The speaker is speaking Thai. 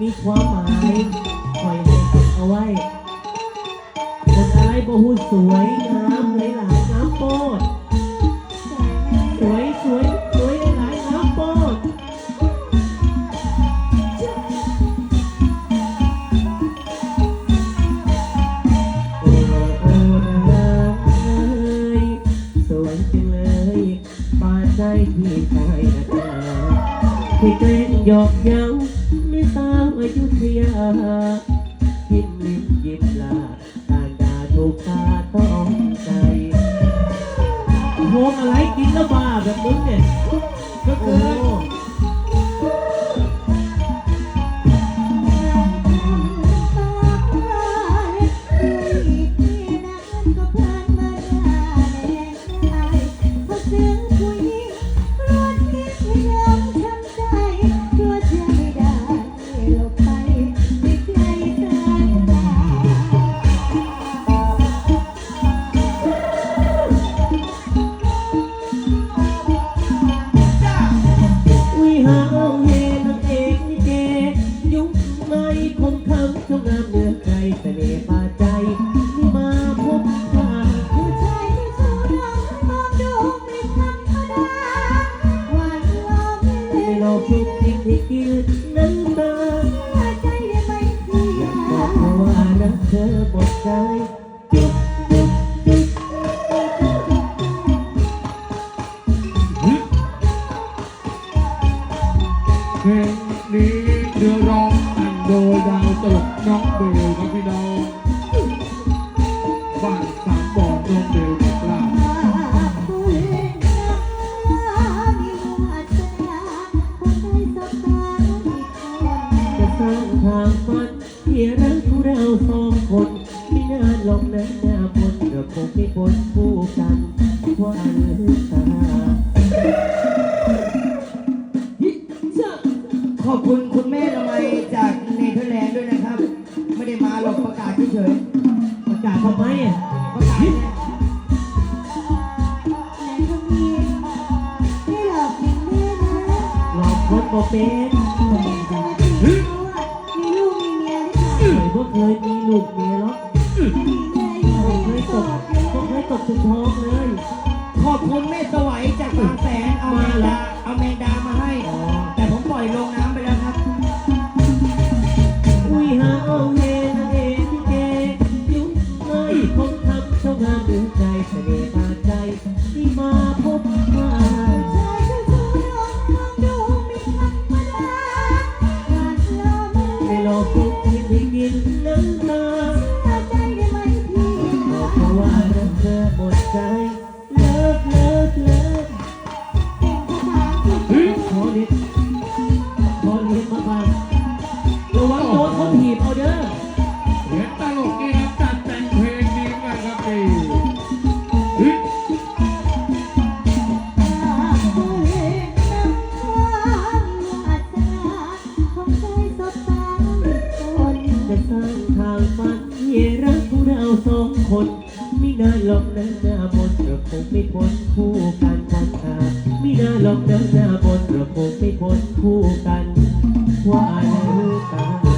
มีความหมายคอยให้เก็บเอาไว้คนอะไรบ่หูสวยงามหลายหลายๆน้ำโปดสวยสวยสวยหลายๆน้ำโปดโอ้โอ้นางเอ้ยสวยจังเลยปานใจที่ชายนะจ๊ะที่เกรงหยอกเย้า ไม่สาวอายุทยาพิมลิมยิ้มลาต่างดาถูกตาต้องใจโหมอะไรกินแล้วบ้าแบบมึงเนี่ยก็คือ เพลงนี้เนื้อร้องแต่งโดยดาวตลกน้องเบลครับพี่น้องบ้านสามบ่อน้องเบลนะครับจะสร้างทางฝันที่รักของเราสองคนไม่นานหรอกนะหน้าบนเราคงไม่พ้นคู่กันวันตา ขอบคุณคุณแม่ละไมจากเนเธอร์แลนด์ด้วยนะครับ ไม่ได้มาหรอกประกาศเฉยประกาศทำไมอะๆประกาศเนี่ยหลอกคนบ่เป็นเคยบ่เคยมีลูกเมีย เเราสองคนไม่นานหรอกนะหน้าบนเราคงไม่พ้นคู่กันวันตาไม่นานหรอกนะหน้าบนเราคงไม่พ้นคู่กันว่าแล้วตา